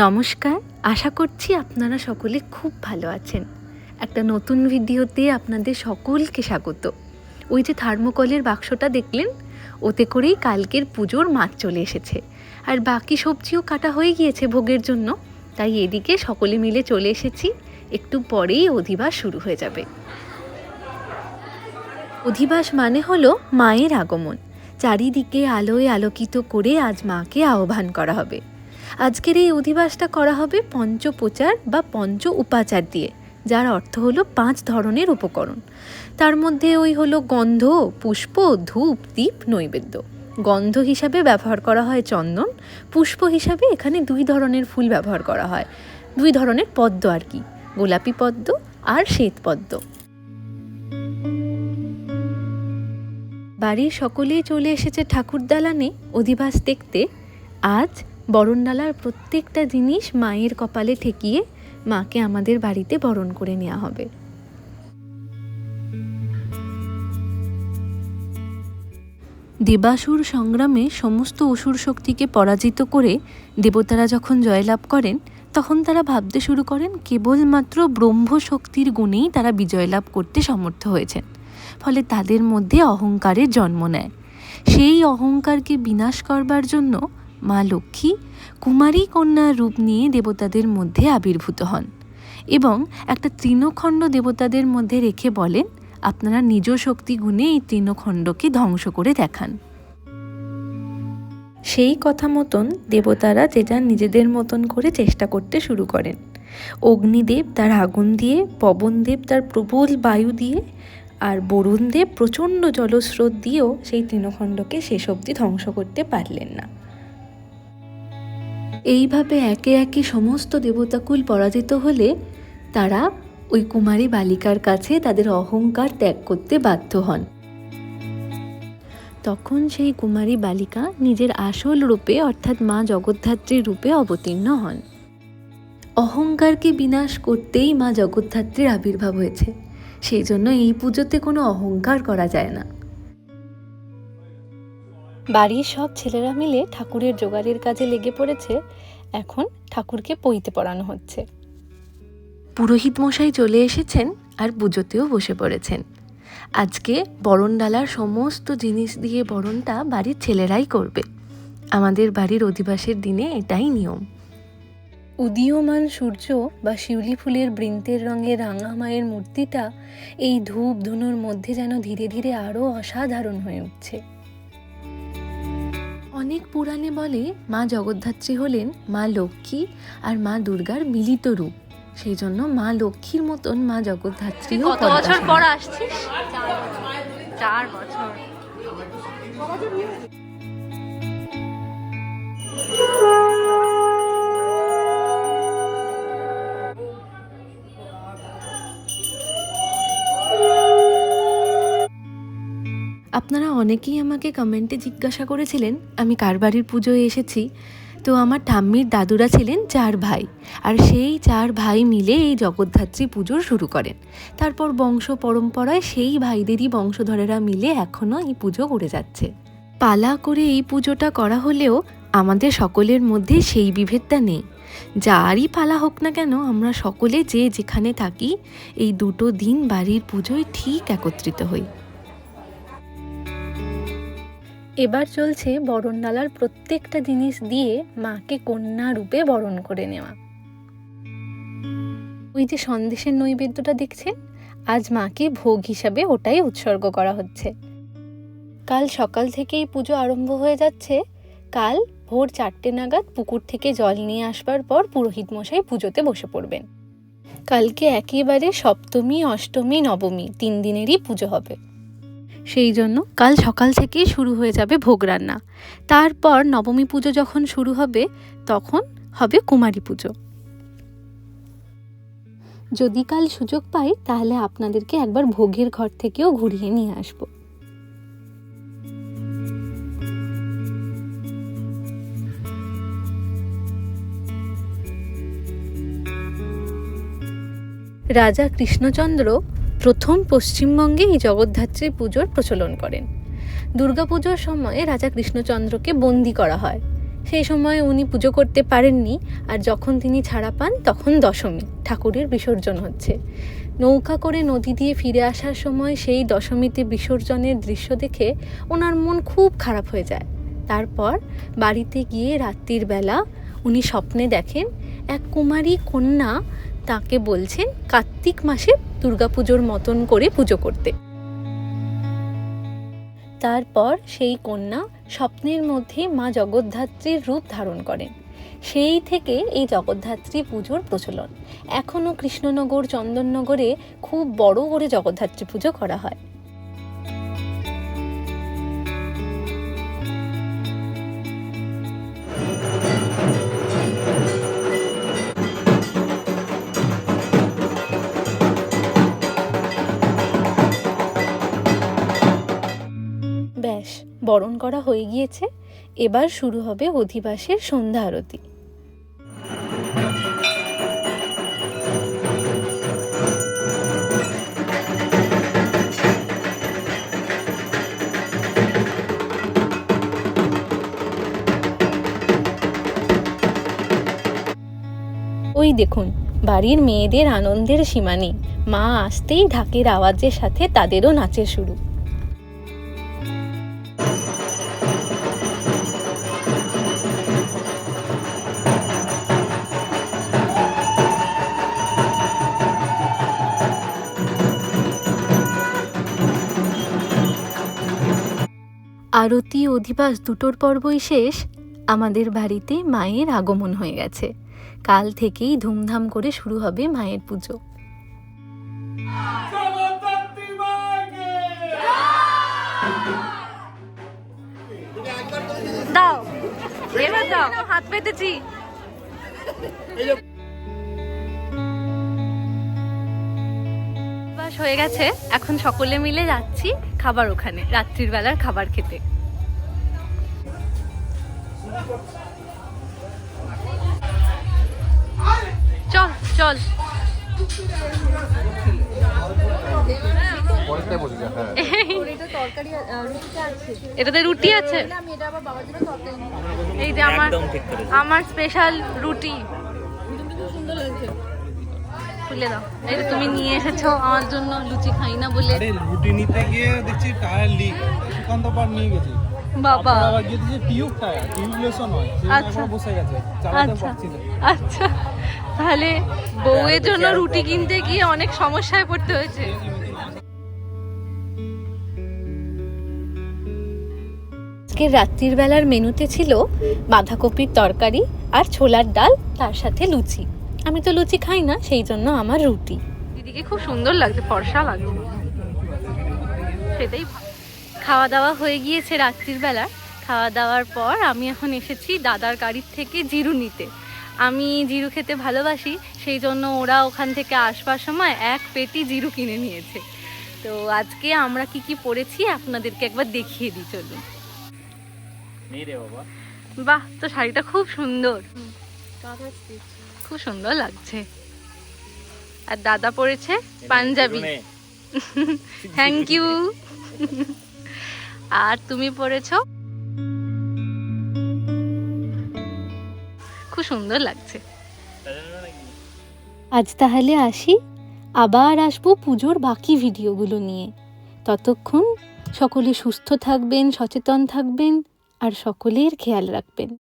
নমস্কার, আশা করছি আপনারা সকলে খুব ভালো আছেন। একটা নতুন ভিডিওতে আপনাদের সকলকে স্বাগত। ওই যে থার্মোকলের বাক্সটা দেখলেন, ওতে করেই কালকের পুজোর মাছ চলে এসেছে। আর বাকি সবজিও কাটা হয়ে গিয়েছে ভোগের জন্য, তাই এদিকে সকলে মিলে চলে এসেছি, একটু পরেই অধিবাস শুরু হয়ে যাবে। অধিবাস মানে হলো মায়ের আগমন। চারিদিকে আলোয় আলোকিত করে আজ মাকে আহ্বান করা হবে। আজকের এই অধিবাসটা করা হবে পঞ্চপ্রচার বা পঞ্চ উপাচার দিয়ে, যার অর্থ হলো পাঁচ ধরনের উপকরণ। তার মধ্যে ওই হলো গন্ধ, পুষ্প, ধূপ, দীপ, নৈবেদ্য। গন্ধ হিসাবে ব্যবহার করা হয় চন্দন, পুষ্প হিসাবে এখানে দুই ধরনের ফুল ব্যবহার করা হয়। দুই ধরনের পদ্ম আর কি, গোলাপি পদ্ম আর শ্বেত পদ্ম। বাড়ির সকলেই চলে এসেছে ঠাকুর দালানে অধিবাস দেখতে। আজ বরণডালার প্রত্যেকটা জিনিস মায়ের কপালে ঠেকিয়ে মাকে আমাদের বাড়িতে বরণ করে নেওয়া হবে। দেবাসুর সংগ্রামে সমস্ত অসুর শক্তিকে পরাজিত করে দেবতারা যখন জয়লাভ করেন, তখন তারা ভাবতে শুরু করেন, কেবলমাত্র ব্রহ্ম শক্তির গুণেই তারা বিজয় লাভ করতে সমর্থ হয়েছেন। ফলে তাদের মধ্যে অহংকারের জন্ম নেয়। সেই অহংকারকে বিনাশ করবার জন্য মা লক্ষ্মী কুমারী কন্যার রূপ নিয়ে দেবতাদের মধ্যে আবির্ভূত হন এবং একটা তৃণখণ্ড দেবতাদের মধ্যে রেখে বলেন, আপনারা নিজ শক্তি গুণে এই তৃণখণ্ডকে ধ্বংস করে দেখান। সেই কথা মতন দেবতারা যে যার নিজেদের মতন করে চেষ্টা করতে শুরু করেন। অগ্নিদেব তার আগুন দিয়ে, পবনদেব তার প্রবল বায়ু দিয়ে, আর বরুণদেব প্রচণ্ড জলস্রোত দিয়েও সেই তৃণখণ্ডকে শেষ অবধি ধ্বংস করতে পারলেন না। এইভাবে একে একে সমস্ত দেবতাকুল পরাজিত হলে তারা ওই কুমারী বালিকার কাছে তাদের অহংকার ত্যাগ করতে বাধ্য হন। তখন সেই কুমারী বালিকা নিজের আসল রূপে, অর্থাৎ মা জগদ্ধাত্রীর রূপে অবতীর্ণ হন। অহংকারকে বিনাশ করতেই মা জগদ্ধাত্রীর আবির্ভাব হয়েছে। সেই জন্য এই পুজোতে কোনো অহংকার করা যায় না। বাড়ির সব ছেলেরা মিলে ঠাকুরের জোগাড়ের কাজে লেগে পড়েছে। এখন ঠাকুরকে পইতে পড়ানো হচ্ছে। পুরোহিত মশাই চলে এসেছেন আর পুজোতেও বসে পড়েছেন। আজকে বরণ ডালার সমস্ত জিনিস দিয়ে বরণটা বাড়ির ছেলেরাই করবে। আমাদের বাড়ির অধিবাসের দিনে এটাই নিয়ম। উদীয়মান সূর্য বা শিউলি ফুলের বৃন্তের রঙের রাঙা মায়ের মূর্তিটা এই ধূপ ধুনোর মধ্যে যেন ধীরে ধীরে আরও অসাধারণ হয়ে উঠছে। অনেক পুরাণে বলে মা জগদ্ধাত্রী হলেন মা লক্ষ্মী আর মা দুর্গার মিলিত রূপ। সেই জন্য মা লক্ষ্মীর মতন মা জগদ্ধাত্রী কত বছর পর আসছিস? চার বছর। আপনারা অনেকেই আমাকে কমেন্টে জিজ্ঞাসা করেছিলেন, আমি কার বাড়ির পুজোয় এসেছি। তো আমার ঠাম্মির দাদুরা ছিলেন চার ভাই, আর সেই চার ভাই মিলে এই জগদ্ধাত্রী পুজো শুরু করেন। তারপর বংশ পরম্পরায় সেই ভাইদেরই বংশধরেরা মিলে এখনও এই পুজো করে যাচ্ছে। পালা করে এই পুজোটা করা হলেও আমাদের সকলের মধ্যে সেই বিভেদটা নেই। যারই পালা হোক না কেন, আমরা সকলে যে যেখানে থাকি, এই দুটো দিন বাড়ির পুজোয় ঠিক একত্রিত হই। এবার চলছে বরণডালার প্রত্যেকটা জিনিস দিয়ে মাকে কন্যা রূপে বরণ করে নেওয়া। ওই যে সন্দেশের নৈবেদ্যটা দেখছেন? আজ মাকে ভোগ হিসাবে ওটাই উৎসর্গ করা হচ্ছে। কাল সকাল থেকেই পুজো আরম্ভ হয়ে যাচ্ছে। কাল ভোর চারটে নাগাদ পুকুর থেকে জল নিয়ে আসবার পর পুরোহিত মশাই পুজোতে বসে পড়বেন। কালকে একেবারে সপ্তমী, অষ্টমী, নবমী তিন দিনেরই পুজো হবে। সেই জন্য কাল সকাল থেকেই শুরু হয়ে যাবে ভোগ রান্না। তারপর নবমী পুজো যখন শুরু হবে, তখন হবে কুমারী পুজো। যদি কাল সুযোগ পাই, তাহলে আপনাদেরকে একবার ভোগের ঘর থেকেও ঘুরিয়ে নিয়ে আসব। রাজা কৃষ্ণচন্দ্র প্রথম পশ্চিমবঙ্গে এই জগদ্ধাত্রী পুজোর প্রচলন করেন। দুর্গাপুজোর সময়ে রাজা কৃষ্ণচন্দ্রকে বন্দি করা হয়। সেই সময় উনি পুজো করতে পারেননি আর যখন তিনি ছাড়া পান তখন দশমী, ঠাকুরের বিসর্জন হচ্ছে। নৌকা করে নদী দিয়ে ফিরে আসার সময় সেই দশমীতে বিসর্জনের দৃশ্য দেখে ওনার মন খুব খারাপ হয়ে যায়। তারপর বাড়িতে গিয়ে রাত্রির বেলা উনি স্বপ্নে দেখেন এক কুমারী কন্যা তাকে বলছেন কার্তিক মাসে দুর্গাপুজোর মতন করে পুজো করতে। তারপর সেই কন্যা স্বপ্নের মধ্যে মা জগদ্ধাত্রীর রূপ ধারণ করেন। সেই থেকে এই জগদ্ধাত্রী পুজোর প্রচলন। এখনও কৃষ্ণনগর, চন্দননগরে খুব বড় করে জগদ্ধাত্রী পুজো করা হয়। বরণ করা হয়ে গিয়েছে। এবার শুরু হবে অধিবাসের সন্ধ্যা আরতি। ওই দেখুন, বাড়ির মেয়েদের আনন্দের সীমা নেই। মা আসতেই ঢাকের আওয়াজের সাথে তাদেরও নাচের শুরু। আরতি অধিবাস দুটোর পর্বই শেষ। আমাদের বাড়িতে মায়ের আগমন হয়ে গেছে। কাল থেকেই ধুমধাম করে শুরু হবে মায়ের পুজো। দাও। এবার দাও হাত পেতেছি। হয়ে গেছে। এখন সকলে মিলে যাচ্ছি খাবার ওখানে রাত্রির বেলার খাবার খেতে। চল চল। পরেরটাই বসে যা এটাতে রুটি আছে? এই যে আমার আমার স্পেশাল রুটি। খুলে দাও। এই যে তুমি নিয়ে এসেছ আমার জন্য লুচি খাই না বলে। রুটি নিতে গিয়ে দেখছি টায়ার লিক পার নিয়ে গেছে। বাবা। আবার গিয়ে দেখছি টিউব টায়ার টিউবলেসও নয় আচ্ছা। বসে গেছে চালাতে আচ্ছা। পারছি না। আচ্ছা। তাহলে বউয়ের জন্য রুটি কিনতে গিয়ে অনেক সমস্যায় পড়তে হয়েছে। আজকের রাত্রির বেলার মেনুতে ছিল বাঁধাকপির তরকারি আর ছোলার ডাল তার সাথে লুচি। আমি তো লুচি খাই না সেই জন্য আমার রুটি। দিদিকে খুব সুন্দর লাগছে ফর্সা লাগছে। সেটাই। খাওয়া দাওয়া হয়ে গিয়েছে রাত্রির বেলা। খাওয়া দাওয়ার পর আমি এখন এসেছি দাদার গাড়ির থেকে জিরু নিতে। আমি জিরু খেতে ভালোবাসি সেই জন্য ওরা ওখান থেকে আসবার সময় এক পেটি জিরু কিনে নিয়েছে। তো আজকে আমরা কি কি পরেছি আপনাদেরকে একবার দেখিয়ে দিই চলুন। নেই বাহ তো শাড়িটা খুব সুন্দর। খুব সুন্দর লাগছে। আর দাদা পরেছে পাঞ্জাবি। থ্যাংক ইউ আর তুমি পরেছো খুব সুন্দর লাগছে। আজ তাহলে আসি। আবার আসব পুজোর বাকি ভিডিওগুলো নিয়ে। ততক্ষণ সকলে সুস্থ থাকবেন, সচেতন থাকবেন, আর সকলের খেয়াল রাখবেন।